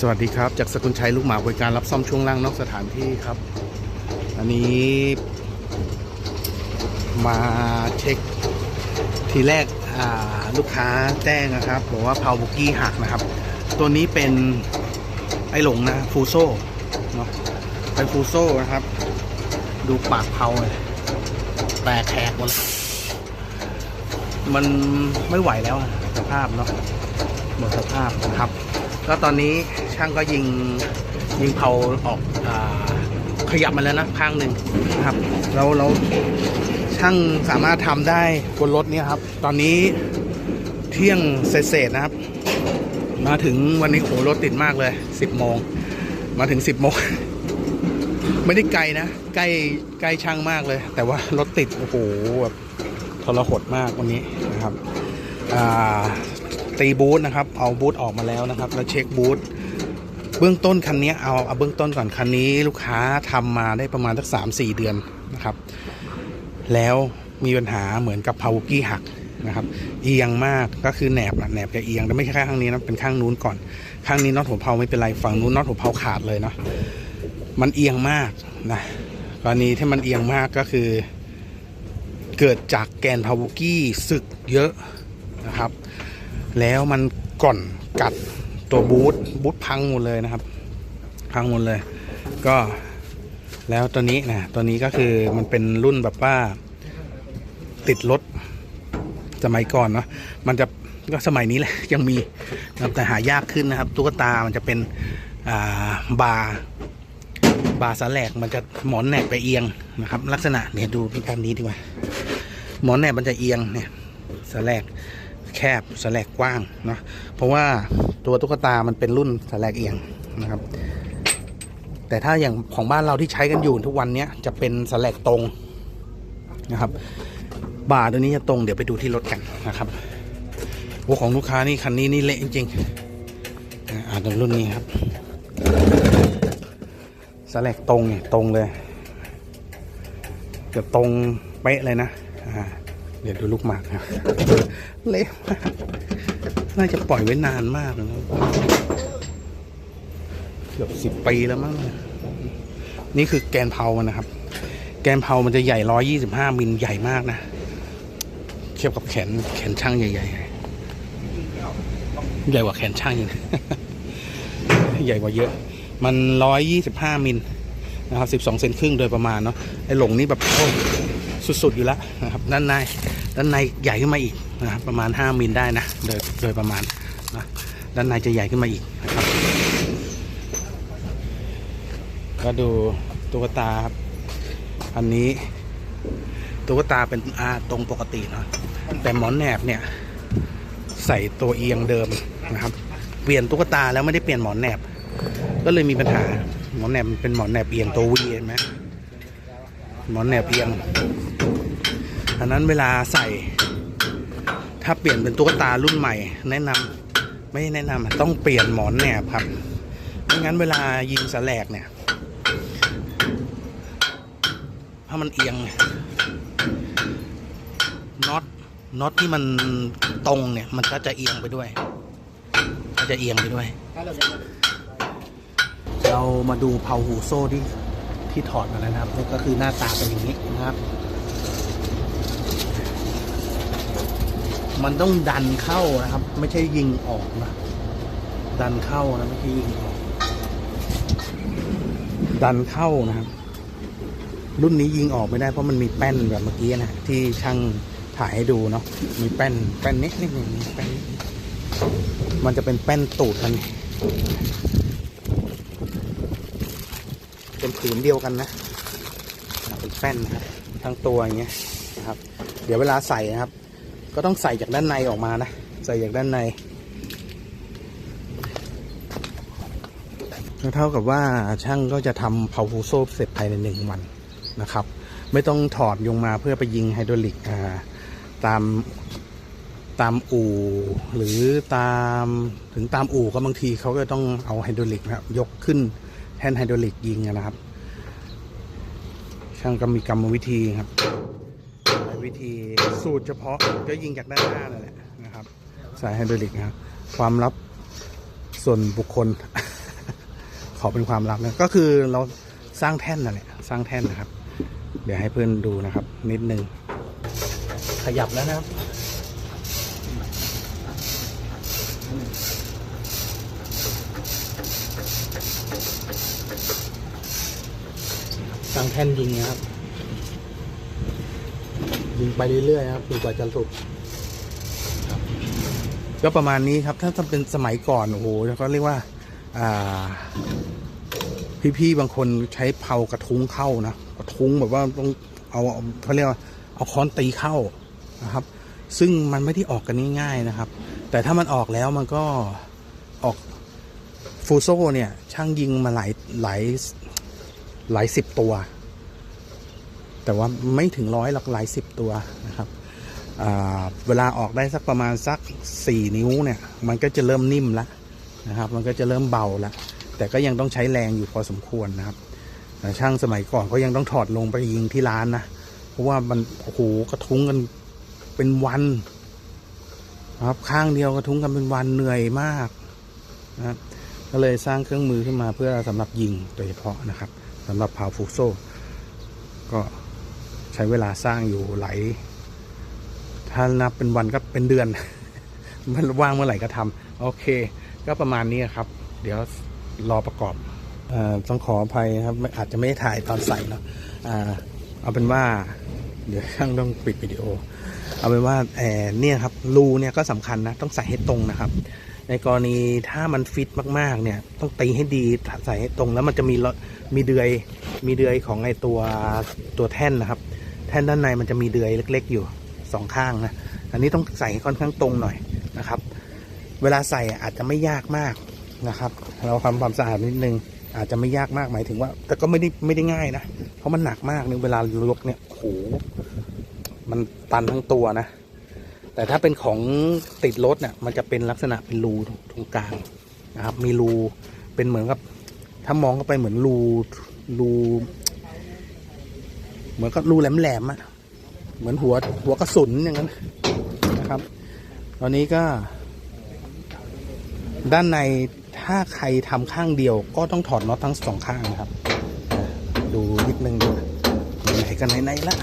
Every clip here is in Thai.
สวัสดีครับ จากสกุลชัยลูกหมาบริการรับซ่อมช่วงล่างนอกสถานที่ครับ อันนี้ มาเช็คทีแรกลูกค้าแจ้งนะครับบอกว่าเพาบุกี้หักนะครับ ตัวนี้เป็นไอหลงนะฟูโซ่เนาะเป็นฟูโซ่นะครับ ดูปากเพาเลยแตกแขกหมดมันไม่ไหวแล้วสภาพเนาะหมดสภาพนะครับ ก็ตอนนี้ช่างก็ยิงยิงเผาออกอขยับมาแล้วนะข้างหนึ่งนะครับแล้วเราช่างสามารถทำได้บนรถเนี้ครับ ตอนนี้เที่ยงเศษนะครับ มาถึงวันนี้โหรถติดมากเลย 10โมงมาถึง 10โมงไม่ได้ไกลนะใกล้ใกล้ช่างมากเลย แต่ว่ารถติดโอ้โหแบบทรหดมากวันนี้นะครับอ่า ตีบูธนะครับ เอาบูธออกมาแล้วนะครับ แล้วเช็คบูธเบื้องต้นคันนี้เอาเอาเบื้องต้นก่อนคันนี้ลูกค้าทำมาได้ประมาณสักสามสี่เดือนนะครับ แล้วมีปัญหาเหมือนกับพาวกี้หักนะครับเอียงมากก็คือแหนบอะแหนบจะเอียงแต่ไม่ใช่ข้างนี้นะเป็นข้างนู้นก่อน ข้างนี้น็อตหัวเพาไม่เป็นไรฝั่งนู้นน็อตหัวเพาขาดเลยเนาะมันเอียงมากนะกรณีที่มันเอียงมากก็คือ เกิดจากแกนพาวกี้สึกเยอะนะครับ แล้วมันก่อนกัดตัวบูทบูทพังหมดเลยนะครับ พังหมดเลย ก็แล้วตัวนี้นะตัวนี้ก็คือมันเป็นรุ่นแบบว่าติดรถสมัยก่อนเนาะมันจะก็สมัยนี้แหละยังมีแต่หายากขึ้นนะครับตุ๊กตามันจะเป็นาบาร์บาสแลกมันจะหมอนแหนบไปเอียงนะครับ ลักษณะเนี่ยดูที่การนี้ดีกว่าหมอนแหนบมันจะเอียงเนี่ยสแลก แคบสแลกกว้างเนาะเพราะว่าตัวตุ๊กตามันเป็นรุ่นสแลกเอียงนะครับ แต่ถ้าอย่างของบ้านเราที่ใช้กันอยู่ทุกวันเนี้ยจะเป็นสแลกตรงนะครับบาตัวนี้จะตรงเดี๋ยวไปดูที่รถกันนะครับโอ้ของลูกค้านี่คันนี้นี่เละจริงๆอ่าดูรุ่นนี้ครับสแลกตรงเนี่ยตรงเลยเกือบตรงเป๊ะเลยนะอ่า เดี๋ยวดูลูกหมากนะเละมากน่าจะปล่อยไว้นานมากเลยนะเกือบสิบปีแล้วมั้งนี่คือแกนเพามันนะครับ แกนเพามันจะใหญ่ร้อยี่สิบห้ามิลใหญ่มากนะเทียบกับแขนแขนช่างใหญ่ๆใหญ่กว่าแขนช่างอีกใหญ่กว่าเยอะ มันร้อยยี่สิบห้ามิลนะครับสิบสองเซนครึ่งโดยประมาณเนาะไอ้หลงนี่แบบโอ้สุดๆอยู่แล้วนะครับด้านใน ด้านในใหญ่ขึ้นมาอีกนะครับประมาณห้ามิลได้นะโดยโดยประมาณนะด้านในจะใหญ่ขึ้นมาอีกนะครับก็ดูตุ๊กตาครับอันนี้ตุ๊กตาเป็นอาตรงปกติเนาะแต่หมอนแหนบเนี่ยใส่ตัวเอียงเดิมนะครับ เปลี่ยนตุ๊กตาแล้วไม่ได้เปลี่ยนหมอนแหนบ ก็เลยมีปัญหาหมอนแหนบเป็นหมอนแหนบเอียงตัววีเห็นไหมหมอนแหนบเอียง อันนั้นเวลาใส่ ถ้าเปลี่ยนเป็นตุ๊กตารุ่นใหม่ แนะนำไม่แนะนำอะต้องเปลี่ยนหมอนแหนบครับไม่งั้นเวลายิงสแลกเนี่ยถ้ามันเอียงน็อตน็อตที่มันตรงเนี่ย มันก็จะเอียงไปด้วยก็จะเอียงไปด้วย เรามาดูเพาหูโซ่ที่ที่ถอดมาแล้วนะครับนี่ก็คือหน้าตาเป็นอย่างนี้นะครับ มันต้องดันเข้านะครับ ไม่ใช่ยิงออกนะ ดันเข้านะไม่ใช่ยิงออก ดันเข้านะครับ รุ่นนี้ยิงออกไม่ได้เพราะมันมีแป้นแบบเมื่อกี้นะที่ช่างถ่ายให้ดูเนาะมีแป้นแป้นนิดนิดหนึ่งแป้นมันจะเป็นแป้นตูดมันเป็นผืนเดียวกันนะเป็นแป้นนะครับทั้งตัวอย่างเงี้ยนะครับ เดี๋ยวเวลาใส่นะครับ ก็ต้องใส่จากด้านในออกมานะ ใส่จากด้านในเท่ากับว่าช่างก็จะทำเผาฟูโซบเสร็จภายในหนึ่งวันนะครับ ไม่ต้องถอดยงมาเพื่อไปยิงไฮดรอลิกตามตามอู่หรือตามถึงตามอู่ก็บางทีเขาก็ต้องเอาไฮดรอลิกนะครับยกขึ้นแท่นไฮดรอลิกยิงนะครับ ช่างก็มีกรรมวิธีครับ วิธีสูตรเฉพาะก็ยิงจากด้านหน้านั่นแหละนะครับสายไฮดรอลิกนะครับความลับส่วนบุคคล ขอเป็นความลับนะก็คือเราสร้างแท่นนั่นแหละสร้างแท่นนะครับ เดี๋ยวให้เพื่อนดูนะครับ นิดนึงขยับแล้วนะครับสร้างแท่นยิงนะครับ ยิงไปเรื่อยๆครับจนกว่าจะสุดครับก็ประมาณนี้ครับ ถ้าถ้าเป็นสมัยก่อนโอ้โหก็เรียกว่า อ่า พี่ๆบางคนใช้เผากระทุ้งเข้านะกระทุ้งแบบว่าต้องเอาเขาเรียกว่าเอาค้อนตีเข้านะครับ ซึ่งมันไม่ได้ออกกันง่ายๆนะครับ แต่ถ้ามันออกแล้วมันก็ออกฟูโซเนี่ย ช่างยิงมาหลายหลายหลายสิบตัว แต่ว่าไม่ถึงร้อยหรอกหลายสิบตัวนะครับเวลาออกได้สักประมาณสักสี่นิ้วเนี่ย มันก็จะเริ่มนิ่มแล้วนะครับ มันก็จะเริ่มเบาแล้ว แต่ก็ยังต้องใช้แรงอยู่พอสมควรนะครับช่างสมัยก่อนเขายังต้องถอดลงไปยิงที่ร้านนะ เพราะว่ามันโอ้โหกระทุ้งกันเป็นวันนะครับข้างเดียวกระทุ้งกันเป็นวันเหนื่อยมากนะครับก็เลยสร้างเครื่องมือขึ้นมาเพื่อสำหรับยิงโดยเฉพาะนะครับสำหรับพาฟูโซก็ ใช้เวลาสร้างอยู่หลายถ้านับเป็นวันก็เป็นเดือน มันว่างเมื่อไหร่ก็ทำโอเค ก็ประมาณนี้ครับ เดี๋ยวรอประกอบอต้องขออภัยครับอาจจะไม่ได้ถ่ายตอนใส่เนาะอ่าเอาเป็นว่า เดี๋ยวช่างต้องปิดวิดีโอ เอาเป็นว่าแออเนี่ยครับรูเนี่ยก็สำคัญนะต้องใส่ให้ตรงนะครับ ในกรณีถ้ามันฟิตมากๆเนี่ยต้องตีให้ดีใส่ให้ตรงแล้วมันจะมีมีเดือยมีเดือยของไอตัวตัวแท่นนะครับ ท่นด้านในมันจะมีเดือยเล็ก ๆ อยู่สองข้างนะอันนี้ต้องใส่ค่อนข้างตรงหน่อยนะครับ เวลาใส่อาจจะไม่ยากมากนะครับ เราทำความสะอาดนิดนึงอาจจะไม่ยากมากหมายถึงว่า แต่ก็ไม่ได้ไม่ได้ง่ายนะ เพราะมันหนักมากเนี่ยเวลายกเนี่ยโหมันตันทั้งตัวนะ แต่ถ้าเป็นของติดรถเนี่ยมันจะเป็นลักษณะเป็นรูตรงกลางนะครับ มีรูเป็นเหมือนกับ ถ้ามองเข้าไปเหมือนรูรู เหมือนกับรูแหลมๆอะเหมือนหัวหัวกระสุนอย่างนั้นนะครับ ตอนนี้ก็ ด้านในถ้าใครทำข้างเดียว ก็ต้องถอดน็อตทั้งสองข้างนะครับ ดูนิดนึงดูไหนกันไหนๆละ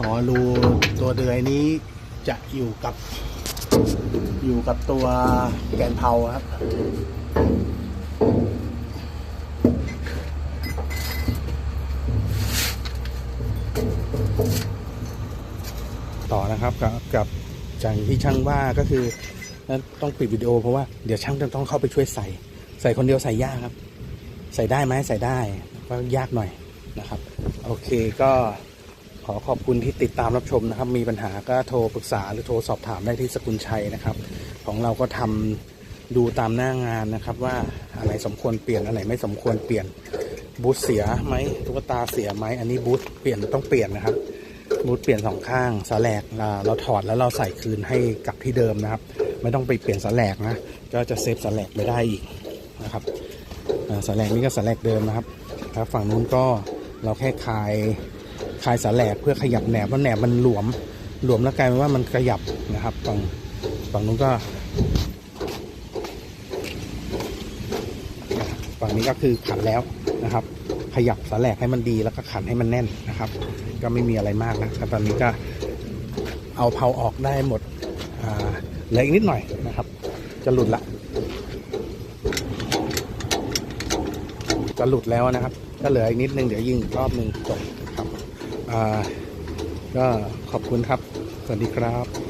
อ๋อรูตัวเดือยนี้จะอยู่กับ อยู่กับตัวแกนเพาครับ ต่อนะครับกับกับจากที่ช่างว่าก็คือนั้นต้องปิดวิดีโอเพราะว่าเดี๋ยวช่างจะต้องเข้าไปช่วยใส่ ใส่คนเดียวใส่ยากครับ ใส่ได้ไหมใส่ได้ก็ยากหน่อยนะครับ โอเคก็ ขอขอบคุณที่ติดตามรับชมนะครับ มีปัญหาก็โทรปรึกษาหรือโทรสอบถามได้ที่สกุลชัยนะครับ ของเราก็ทำดูตามหน้างานนะครับว่าอะไรสมควรเปลี่ยนอะไรไม่สมควรเปลี่ยนบูทเสียไหมตุ๊กตาเสียไหมอันนี้บูทเปลี่ยนต้องเปลี่ยนนะครับบูทเปลี่ยนสองข้างสาแหลกเราถอดแล้วเราใส่คืนให้กลับที่เดิมนะครับ ไม่ต้องไปเปลี่ยนสาแหลกนะก็จะเซฟสาแหลกไปได้อีกนะครับสาแหลกนี่ก็สาแหลกเดิมนะครับครับฝั่งนู้นก็เราแค่คลาย คลายสาแหลกเพื่อขยับแหนบเพราะแหนบมันหลวมหลวมแล้วกลายเป็นว่ามันขยับนะครับฝั่งฝั่งนู้นก็ฝั่งนี้ก็คือขันแล้วนะครับ ขยับสาแหลกให้มันดีแล้วก็ขันให้มันแน่นนะครับ ก็ไม่มีอะไรมากนะตอนนี้ก็เอาเผาออกได้หมดเหลืออีกนิดหน่อยนะครับ จะหลุดละจะหลุดแล้วนะครับ ก็เหลืออีกนิดนึงเดี๋ยวยิงอีกรอบหนึ่งจบ ก็ขอบคุณครับ สวัสดีครับ